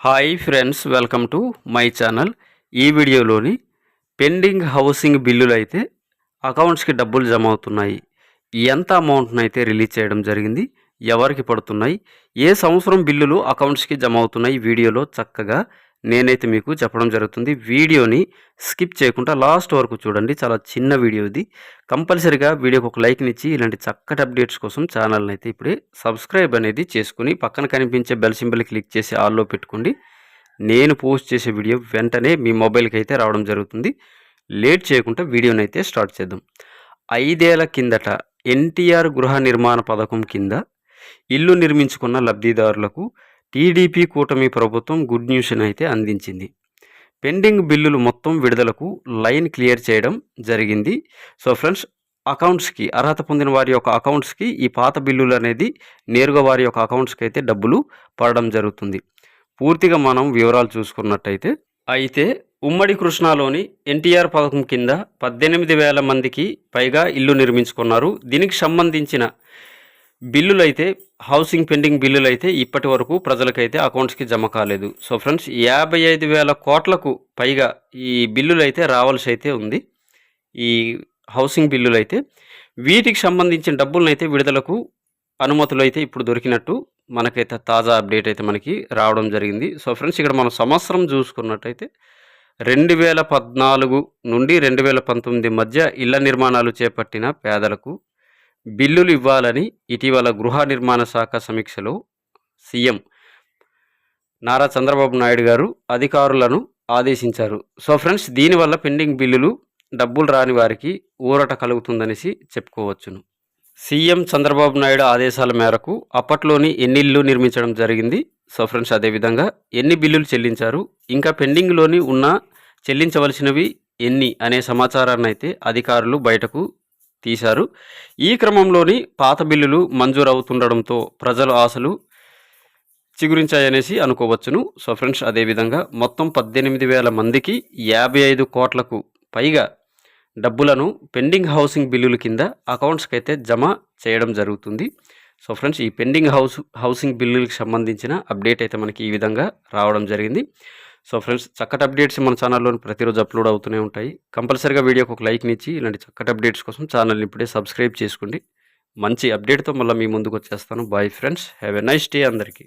Hi friends welcome to my channel ఈ వీడియోలోని pending housing బిల్లులు అయితే అకౌంట్స్కి డబ్బులు జమ అవుతున్నాయి ఎంత అమౌంట్ను అయితే రిలీజ్ చేయడం జరిగింది ఎవరికి పడుతున్నాయి ఏ సంవత్సరం బిల్లులు అకౌంట్స్కి జమ అవుతున్నాయి వీడియోలో చక్కగా నేనైతే మీకు చెప్పడం జరుగుతుంది. వీడియోని స్కిప్ చేయకుండా లాస్ట్ వరకు చూడండి. చాలా చిన్న వీడియో ఇది. కంపల్సరిగా వీడియోకి ఒక లైక్ని ఇచ్చి ఇలాంటి చక్కటి అప్డేట్స్ కోసం ఛానల్ని అయితే ఇప్పుడే సబ్స్క్రైబ్ అనేది చేసుకుని పక్కన కనిపించే బెల్ సింబల్ క్లిక్ చేసి ఆల్లో పెట్టుకోండి. నేను పోస్ట్ చేసే వీడియో వెంటనే మీ మొబైల్కి అయితే రావడం జరుగుతుంది. లేట్ చేయకుండా వీడియోని అయితే స్టార్ట్ చేద్దాం. ఐదేళ్ళ కిందట ఎన్టీఆర్ గృహ నిర్మాణ పథకం కింద ఇల్లు నిర్మించుకున్న లబ్ధిదారులకు టీడీపీ కూటమి ప్రభుత్వం గుడ్ న్యూస్ని అయితే అందించింది. పెండింగ్ బిల్లులు మొత్తం విడుదలకు లైన్ క్లియర్ చేయడం జరిగింది. సో ఫ్రెండ్స్ అకౌంట్స్కి అర్హత పొందిన వారి యొక్క అకౌంట్స్కి ఈ పాత బిల్లులు అనేది నేరుగా వారి యొక్క అకౌంట్స్కి అయితే డబ్బులు పడడం జరుగుతుంది. పూర్తిగా మనం వివరాలు చూసుకున్నట్టయితే అయితే ఉమ్మడి కృష్ణాలోని ఎన్టీఆర్ పథకం కింద పద్దెనిమిది వేల మందికి పైగా ఇల్లు నిర్మించుకున్నారు. దీనికి సంబంధించిన బిల్లులైతే హౌసింగ్ పెండింగ్ బిల్లులు అయితే ఇప్పటి వరకు ప్రజలకైతే అకౌంట్స్కి జమ కాలేదు. సో ఫ్రెండ్స్ యాభై ఐదు వేల కోట్లకు పైగా ఈ బిల్లులు అయితే రావాల్సి అయితే ఉంది. ఈ హౌసింగ్ బిల్లులు అయితే వీటికి సంబంధించిన డబ్బులను అయితే విడుదలకు అనుమతులు అయితే ఇప్పుడు దొరికినట్టు మనకైతే తాజా అప్డేట్ అయితే మనకి రావడం జరిగింది. సో ఫ్రెండ్స్ ఇక్కడ మనం సంవత్సరం చూసుకున్నట్టయితే రెండు వేల పద్నాలుగు నుండి రెండు వేల పంతొమ్మిది మధ్య ఇళ్ళ నిర్మాణాలు చేపట్టిన పేదలకు బిల్లులు ఇవ్వాలని ఇటీవల గృహ నిర్మాణ శాఖ సమీక్షలో సీఎం నారా చంద్రబాబు నాయుడు గారు అధికారులను ఆదేశించారు. సో ఫ్రెండ్స్ దీనివల్ల పెండింగ్ బిల్లులు డబ్బులు రాని వారికి ఊరట కలుగుతుందనేసి చెప్పుకోవచ్చును. సీఎం చంద్రబాబు నాయుడు ఆదేశాల మేరకు అప్పట్లోని ఎన్ని ఇల్లు నిర్మించడం జరిగింది. సో ఫ్రెండ్స్ అదేవిధంగా ఎన్ని బిల్లులు చెల్లించారు ఇంకా పెండింగ్లోని ఉన్న చెల్లించవలసినవి ఎన్ని అనే సమాచారాన్ని అయితే అధికారులు బయటకు తీశారు. ఈ క్రమంలోని పాత బిల్లులు మంజూరు అవుతుండడంతో ప్రజల ఆశలు చిగురించాయనేసి అనుకోవచ్చును. సో ఫ్రెండ్స్ అదేవిధంగా మొత్తం పద్దెనిమిది వేల మందికి యాభై ఐదు కోట్లకు పైగా డబ్బులను పెండింగ్ హౌసింగ్ బిల్లుల కింద అకౌంట్స్కి అయితే జమ చేయడం జరుగుతుంది. సో ఫ్రెండ్స్ ఈ పెండింగ్ హౌస్ హౌసింగ్ బిల్లులకు సంబంధించిన అప్డేట్ అయితే మనకి ఈ విధంగా రావడం జరిగింది. సో ఫ్రెండ్స్ చక్కటి అప్డేట్స్ మన ఛానల్లో ప్రతిరోజు అప్లోడ్ అవుతూనే ఉంటాయి. కంపల్సరీగా వీడియోకి ఒక లైక్ని ఇచ్చి ఇలాంటి చక్కటి అప్డేట్స్ కోసం ఛానల్ని ఇప్పుడే సబ్స్క్రైబ్ చేసుకోండి. మంచి అప్డేట్తో మళ్ళీ మీ ముందుకు వచ్చేస్తాను. Bye friends have a nice day అందరికీ.